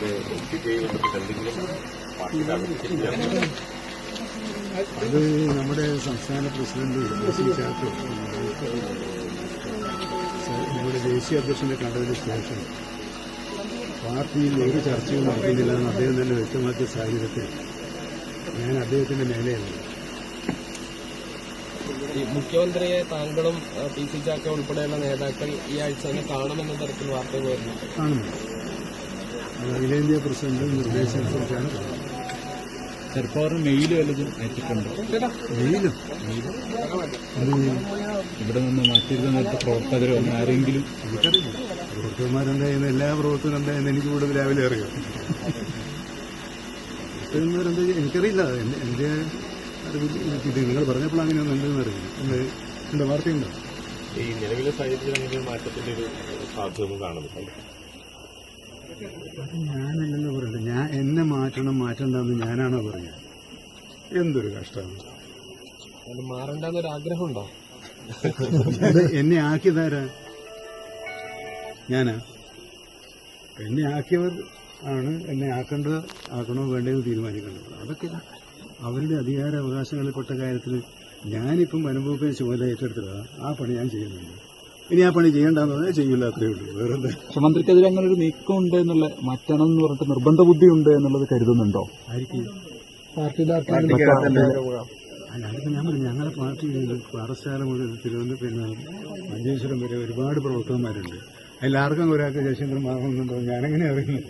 ഇത് C P I ബന്ധപ്പെട്ട് എന്തെങ്കിലും പാർട്ടിയുടെ അഭിപ്രായം അത് നമ്മുടെ സംസ്ഥാന പ്രസിഡന്റ് ചാക്കോ നമ്മുടെ ദേശീയ അധ്യക്ഷനെ കണ്ടതിന് ശേഷം പാർട്ടിയിൽ ഒരു ചർച്ചയും നടക്കുന്നില്ല എന്ന് അദ്ദേഹം തന്നെ വ്യക്തമാക്കിയ സാഹചര്യത്തിൽ ഞാൻ അദ്ദേഹത്തിന്റെ മേലെയല്ല മുഖ്യമന്ത്രിയെ താങ്കളും പി സി ചാക്ക ഉൾപ്പെടെയുള്ള നേതാക്കൾ ഈ ആഴ്ച തന്നെ കാണുമെന്ന തരത്തിൽ വാർത്തകൾ വരുന്നുണ്ട്. കാണുന്നു അത് അഖിലേന്ത്യാ പ്രസിഡന്റ് നിർദ്ദേശമനുസരിച്ചാണ് അനുസരിച്ചാണ് ചെറുപ്പവർ മെയിൽ വല്ലതും അയച്ചിട്ടുണ്ടോ മെയിലും? അത് ഇവിടെ നിന്ന് മാറ്റിയിരുന്ന നേരത്തെ പ്രവർത്തകരോ ആരെങ്കിലും? എനിക്കറിയില്ല. പ്രവർത്തകന്മാരെന്തായെന്ന് എല്ലാ പ്രവർത്തനം എന്തായെന്ന് എനിക്ക് കൂടുതൽ രാവിലെ അറിയാം. പ്രവർത്തകന്മാരെന്താ എനിക്കറിയില്ല. എന്റെ എനിക്കിത് നിങ്ങൾ പറഞ്ഞപ്പോൾ അങ്ങനെയൊന്നും ഉണ്ടെന്ന് അറിയില്ല. എന്താ വാർത്തയുണ്ടോ? ഈ നിലവിലെ ഒരു മാറ്റത്തിന്റെ ഒരു സാധ്യത ഒന്നും ഞാനല്ലല്ലോ പറയുന്നത് ഞാൻ എന്നെ മാറ്റണം മാറ്റണ്ടെന്ന് ഞാനാണോ പറഞ്ഞത് എന്തൊരു കഷ്ടമാണ്. മാറണ്ടെന്നൊരു ആഗ്രഹമുണ്ടോ? എന്നെ ആക്കിയതാരാ? ഞാനാ? എന്നെ ആക്കിയവർ ആണ് എന്നെ ആക്കേണ്ടത് ആക്കണോ വേണ്ടതെന്ന് തീരുമാനിക്കേണ്ടത്. അതൊക്കെ അവരുടെ അധികാര അവകാശങ്ങളിൽപ്പെട്ട കാര്യത്തിൽ ഞാനിപ്പം അനുഭവിക്കുന്ന ചുമതല ഏറ്റെടുത്തിട്ടാണ് ആ പണി ഞാൻ ചെയ്യുന്നുണ്ട്. ഇനി ആ പണി ചെയ്യേണ്ടെന്ന് പറഞ്ഞാൽ ചെയ്യില്ല അത്രയേ ഉള്ളൂ. വേറെ മുഖ്യമന്ത്രിക്കെതിരെ അങ്ങനെ ഒരു നീക്കം ഉണ്ട് എന്നുള്ള മറ്റണം എന്ന് പറഞ്ഞിട്ട് നിർബന്ധ ബുദ്ധി ഉണ്ട് എന്നുള്ളത് കരുതുന്നുണ്ടോ? ആയിരിക്കും. ഞാൻ പറഞ്ഞു ഞങ്ങളുടെ പാർട്ടി പാറശാല മുതൽ തിരുവനന്തപുരം മഞ്ചേശ്വരം വരെ ഒരുപാട് പ്രവർത്തകന്മാരുണ്ട്. അതിലാർക്കും ഒരാൾക്ക് ജയശങ്കർ മാറണമെന്നുണ്ടോ ഞാനെങ്ങനെ അറിയുന്നു